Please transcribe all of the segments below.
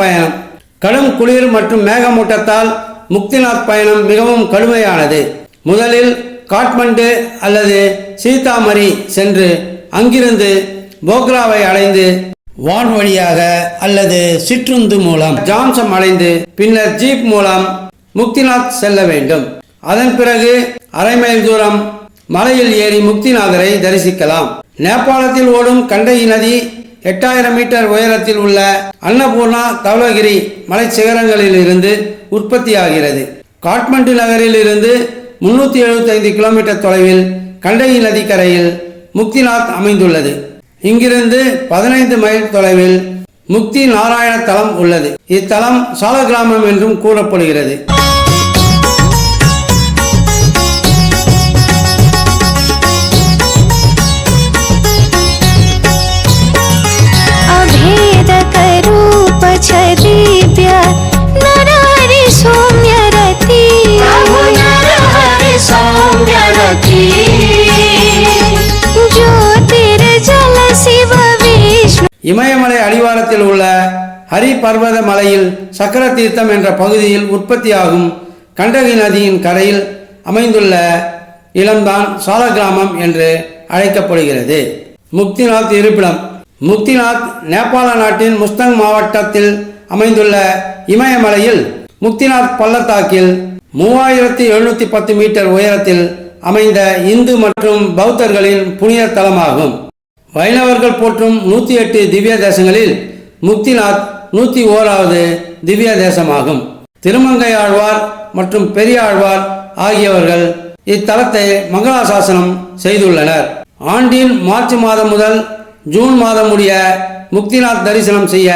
பயணம். கடும் குளிர் மற்றும் மேகமூட்டத்தால் முக்திநாத் பயணம் மிகவும் கடுமையானது. முதலில் காட்மண்டு அல்லது சீதாமரி சென்று அங்கிருந்து போக்ராவை அடைந்து வான் வழியாக அல்லது சிற்றுந்து மூலம் ஜான்சம் அடைந்து பின்னர் ஜீப் மூலம் முக்திநாத் செல்ல வேண்டும். அதன் பிறகு அரை மைல் தூரம் மலையில் ஏறி முக்திநாதரை தரிசிக்கலாம். நேபாளத்தில் ஓடும் கண்டகி நதி எட்டாயிரம் மீட்டர் உயரத்தில் உள்ள அன்னபூர்ணா தவளகிரி மலை சிகரங்களில் இருந்து உற்பத்தியாகிறது. காட்மண்டு நகரில் இருந்து முன்னூற்றி எழுபத்தைந்து கிலோமீட்டர் தொலைவில் கண்டகி நதிக்கரையில் முக்திநாத் அமைந்துள்ளது. இங்கிருந்து பதினைந்து மைல் தொலைவில் முக்தி நாராயண தலம் உள்ளது. இத்தலம் சாலகிராமம் என்றும் கூறப்படுகிறது. பர்வத மலையில் சக்கர தீர்த்தம் என்ற பகுதியில் உற்பத்தியாகும் கண்டகி நதியின் கரையில் அமைந்துள்ள இளம்தான் சாலகிராமம் என்று அழைக்கப்படுகிறது. முக்திநாத் இருப்பிடம். முக்திநாத் நேபாள நாட்டின் முஸ்தங் மாவட்டத்தில் அமைந்துள்ள இமயமலையில் முக்திநாத் பள்ளத்தாக்கில் மூவாயிரத்தி எழுநூத்தி பத்து மீட்டர் உயரத்தில் அமைந்த இந்து மற்றும் பௌத்தர்களின் புனித தலமாகும். வைணவர்கள் போற்றும் நூத்தி எட்டு திவ்ய தேசங்களில் முக்திநாத் நூற்றி ஓராவது திவ்ய தேசமாகும் திருமங்கையாழ்வார் மற்றும் பெரியாழ்வார் ஆகியவர்கள் இத்தலத்தை மங்களாசாசனம் செய்துள்ளனர். ஆண்டின் மார்ச் மாதம் முதல் ஜூன் மாதம் உடைய முக்திநாத் தரிசனம் செய்ய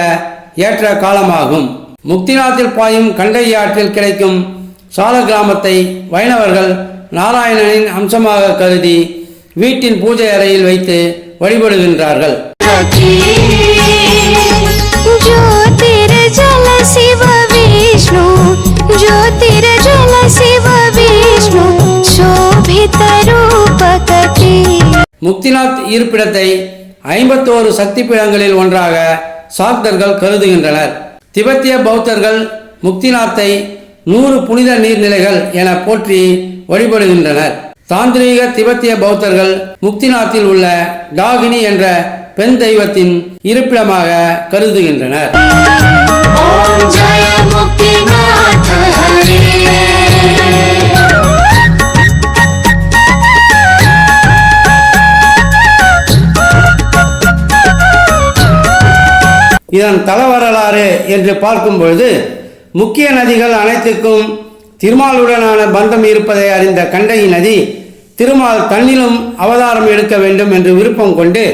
ஏற்ற காலமாகும். முக்திநாத்தில் பாயும் கண்டகி ஆற்றில் கிடைக்கும் சால கிராமத்தை வைணவர்கள் நாராயணனின் அம்சமாக கருதி வீட்டின் பூஜை அறையில் வைத்து வழிபடுகின்றார்கள். ज्योतिर्जल शिव विष्णु शोभितरूपकटी முக்திநாத் இருப்பிடத்தை ஐம்பத்தோரு சக்தி பீடங்களில் ஒன்றாக சாக்தர்கள் கருதுகின்றனர் திபெத்திய பௌத்தர்கள் முக்திநாத்தை நூறு புனித நீர்நிலைகள் என போற்றி வழிபடுகின்றனர் தாந்திரீக திபெத்திய பௌத்தர்கள் முக்திநாத்தில் உள்ள டாகினி என்ற பெண் தெய்வத்தின் இருப்பிடமாக கருதுகின்றனர் இதன் தல வரலாறு என்று பார்க்கும் பொழுது முக்கிய நதிகள் அனைத்துக்கும் திருமாலுடனான பந்தம் இருப்பதை அறிந்த கண்டகி நதி திருமால் தன்னிலும் அவதாரம் எடுக்க வேண்டும் என்று விருப்பம் கொண்டு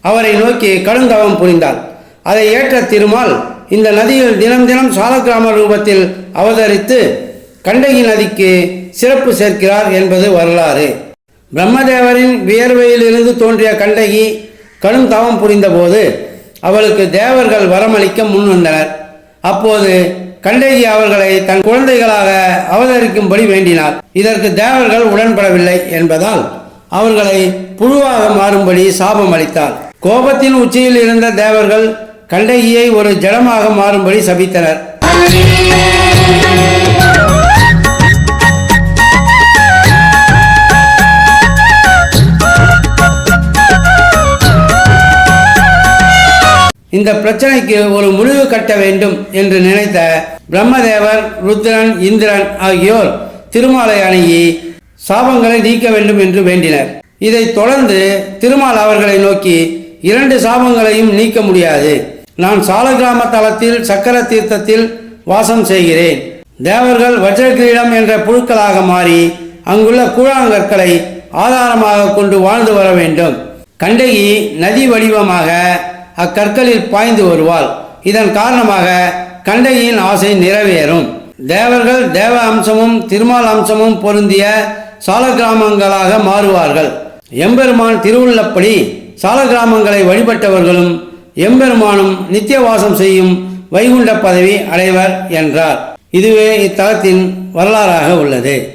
அவரை நோக்கி கடுந்தவம் புரிந்தார் அதை ஏற்ற திருமால் இந்த நதியில் தினம் தினம் சாலக்கிராம ரூபத்தில் அவதரித்து கண்டகி நதிக்கு சிறப்பு சேர்க்கிறார் என்பது வரலாறு. பிரம்மதேவரின் வியர்வையிலிருந்து தோன்றிய கண்டகி கடும் தவம் புரிந்தபோது அவளுக்கு தேவர்கள் வரமளிக்க முன்வந்தனர் அப்போது கண்டகி அவர்களை தன் குழந்தைகளாக அவதரிக்கும்படி வேண்டினார். இதற்கு தேவர்கள் உடன்படவில்லை என்பதால் அவர்களை புழுவாக மாறும்படி சாபம் அளித்தார். கோபத்தின் உச்சியில் இருந்த தேவர்கள் கண்டகியை ஒரு ஜடமாக மாறும்படி சபித்தனர். இந்த பிரச்சனைக்கு ஒரு முடிவு கட்ட வேண்டும் என்று நினைத்த பிரம்மதேவர் ருத்ரன் இந்திரன் ஆகியோர் திருமாலை அணுகி சாபங்களை நீக்க வேண்டும் என்று வேண்டினர். இதைத் தொடர்ந்து திருமால் அவர்களை நோக்கி இரண்டு சாபங்களையும் நீக்க முடியாது. நான் சாலகிராம தலத்தில் சக்கர தீர்த்தத்தில் வாசம் செய்கிறேன். தேவர்கள் வஜ்ரகிரீடம் என்ற புழுக்களாக மாறி அங்குள்ள கூழாங்கற்களை ஆதாரமாக கொண்டு வாழ்ந்து வர வேண்டும். கண்டகி நதி வடிவமாக அக்கற்களில் பாய்ந்து வருவாள். இதன் காரணமாக கண்டகியின் ஆசை நிறைவேறும். தேவர்கள் தேவ அம்சமும் திருமால் அம்சமும் பொருந்திய சாலக்கிராமங்களாக மாறுவார்கள். எம்பெருமான் திருவுள்ளப்படி சாலக்கிராமங்களை வழிபட்டவர்களும் எம்பெருமானும் நித்தியவாசம் செய்யும் வைகுண்ட பதவி அடைவர் என்றார். இதுவே இத்தலத்தின் வரலாறாக உள்ளது.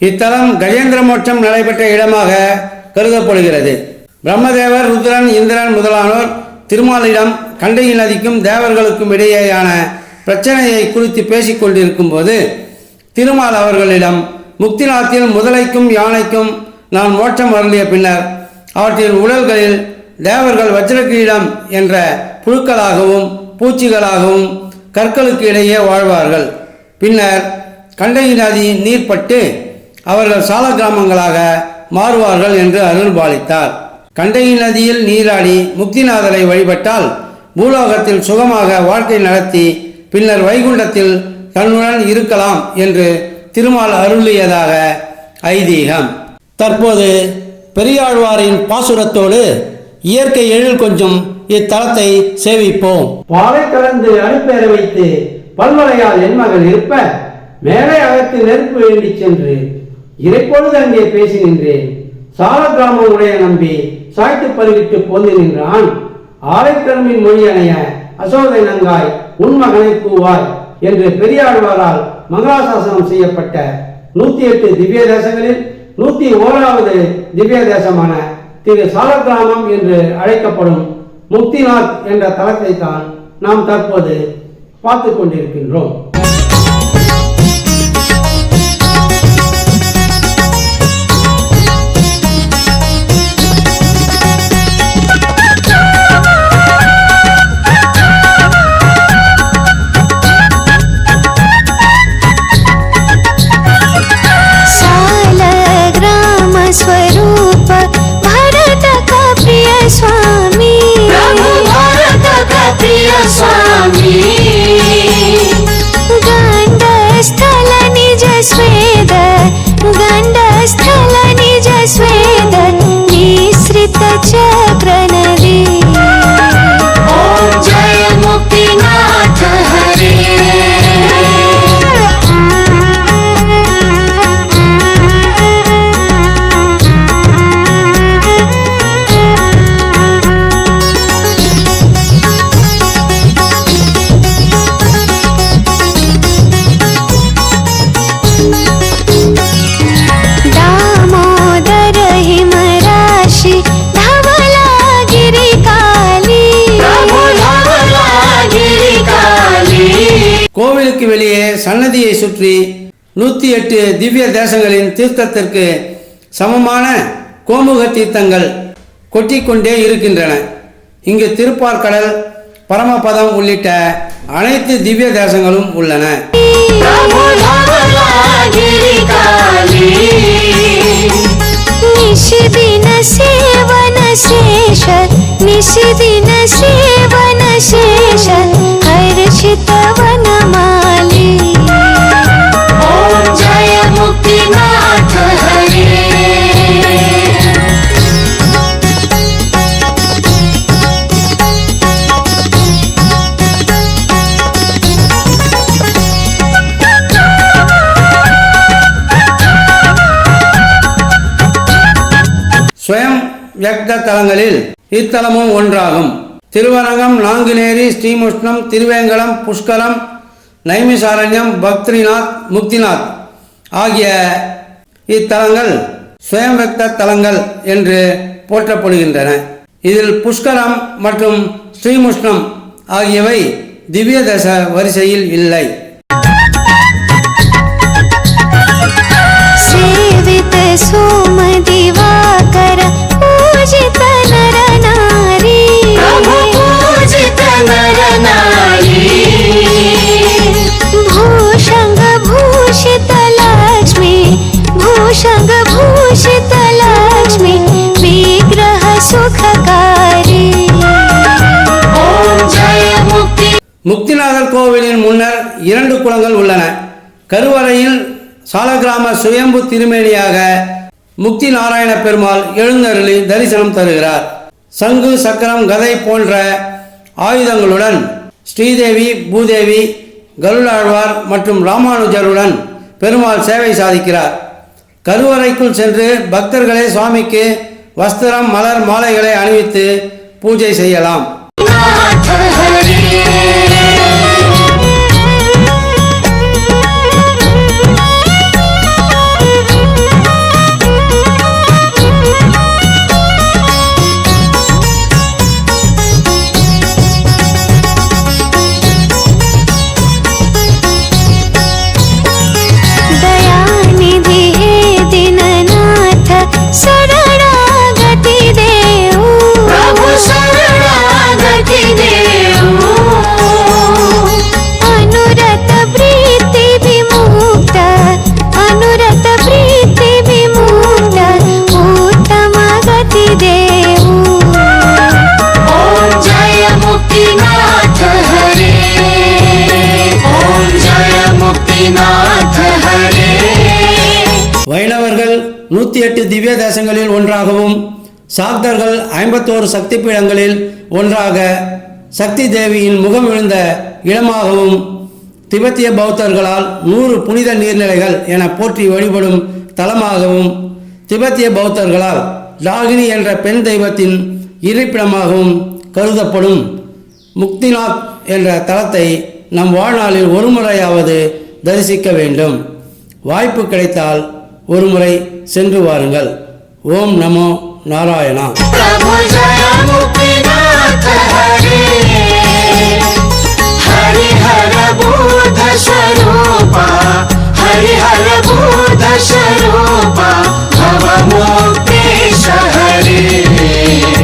இத்தலம் கஜேந்திர மோட்சம் நடைபெற்ற இடமாக கருதப்படுகிறது. பிரம்மதேவர் ருத்ரன் இந்திரன் முதலானோர் திருமாலிடம் கண்டையில் நதிக்கும் தேவர்களுக்கும் இடையேயான பிரச்சனையை குறித்து பேசிக்கொண்டிருக்கும் போது திருமால் அவர்களிடம் முக்திநாத்தில் முதலைக்கும் யானைக்கும் நான் மோட்சம் அருளிய பின்னர் அவற்றின் உடல்களில் தேவர்கள் வஜ்ரகிரீடம் என்ற புழுக்களாகவும் பூச்சிகளாகவும் கற்களுக்கு இடையே வாழ்வார்கள். பின்னர் கண்டகி நதி நீர்பட்டு அவர்கள் சால கிராமங்களாக மாறுவார்கள் என்று அருள்பாலித்தார் கண்டகி நதியில் நீராடி முக்திநாதரை வழிபட்டால் பூலோகத்தில் சுகமாக வாழ்க்கை நடத்தி பின்னர் வைகுண்டத்தில் தன்னுடன் இருக்கலாம் என்று திருமால் அருளியதாக ஐதீகம். தற்போது பெரியாழ்வாரின் பாசுரத்தோடு இயற்கை எழில் கொஞ்சம் இத்தலத்தை சேவிப்போம். பாலை கலந்து அனுப்பேற வைத்து பல்வளையால் என் மகள் இருப்ப மேலே அகத்து நெருப்பு வேண்டி சென்று இறைப்பொழுது அங்கே பேசி நின்றேன். சால கிராமம் உடைய நம்பி சாய்த்து பருவிட்டு போந்து நின்றான். ஆலைக்கிழமின் மொழி அணைய அசோதை நங்காய் உன் மகனை கூவாய். என்று பெரியாழ்வாரால் மங்களாசாசனம் செய்யப்பட்ட நூத்தி எட்டு திவ்ய தேசங்களில் நூத்தி ஓராவது திவ்ய தேசமான திரு சாலக்கிராமம் என்று அழைக்கப்படும் முக்திநாத் என்ற தலத்தை தான் நாம் தற்போது பார்த்து கொண்டிருக்கின்றோம். sweet. கோவிலுக்கு வெளியே சன்னதியை சுற்றி நூற்றி எட்டு திவ்ய தேசங்களின் தீர்த்தத்திற்கு சமமான கோமுக தீர்த்தங்கள் கொட்டிக்கொண்டே இருக்கின்றன. இங்கு திருப்பார்கடல் பரமபதம் உள்ளிட்ட அனைத்து திவ்ய தேசங்களும் உள்ளன. ஸ்வயம் வியக்த தலங்களில் இத்தலமும் ஒன்றாகும். திருவரங்கம் நாங்குநேரி ஸ்ரீமுஷ்ணம் திருவேங்கடம் புஷ்கரம் நைமிசாரண்யம் பக்திரிநாத் முக்திநாத் ஆகிய இத்தலங்கள் சுயம் வியக்த தலங்கள் என்று போற்றப்படுகின்றன. இதில் புஷ்கரம் மற்றும் ஸ்ரீமுஷ்ணம் ஆகியவை திவ்ய தச வரிசையில் இல்லை. जय मुक्ति முக்திநாதர் கோவிலின் முன்னர் இரண்டு குளங்கள் உள்ளன கருவறையில் சாலகிராம சுயம்பு திருமேனியாக முக்தி நாராயண பெருமாள் எழுந்தருளி தரிசனம் தருகிறார். சங்கு சக்கரம் கதை போன்ற ஆயுதங்களுடன் ஸ்ரீதேவி பூதேவி கருடாழ்வார் மற்றும் ராமானுஜருடன் பெருமாள் சேவை சாதிக்கிறார். கருவறைக்குள் சென்று பக்தர்களே சுவாமிக்கு வஸ்திரம் மலர் மாலைகளை அணிவித்து பூஜை செய்யலாம். நூற்றி எட்டு திவ்ய தேசங்களில் ஒன்றாகவும் சாக்தர்கள் ஐம்பத்தோரு சக்தி பீடங்களில் ஒன்றாக சக்தி தேவியின் முகம் விழுந்த இடமாகவும் திபெத்திய பௌத்தர்களால் நூறு புனித நீர்நிலைகள் என போற்றி வழிபடும் தலமாகவும் திபெத்திய பௌத்தர்களால் டாகினி என்ற பெண் தெய்வத்தின் இருப்பிடமாகவும் கருதப்படும் முக்திநாத் என்ற தலத்தை நம் வாழ்நாளில் ஒரு முறையாவது தரிசிக்க வேண்டும். வாய்ப்பு கிடைத்தால் ஒருமுறை சென்று வாருங்கள். ஓம் நமோ நாராயணா. हरिहरबोधस्वरूपा भवमोक्तेश हरे।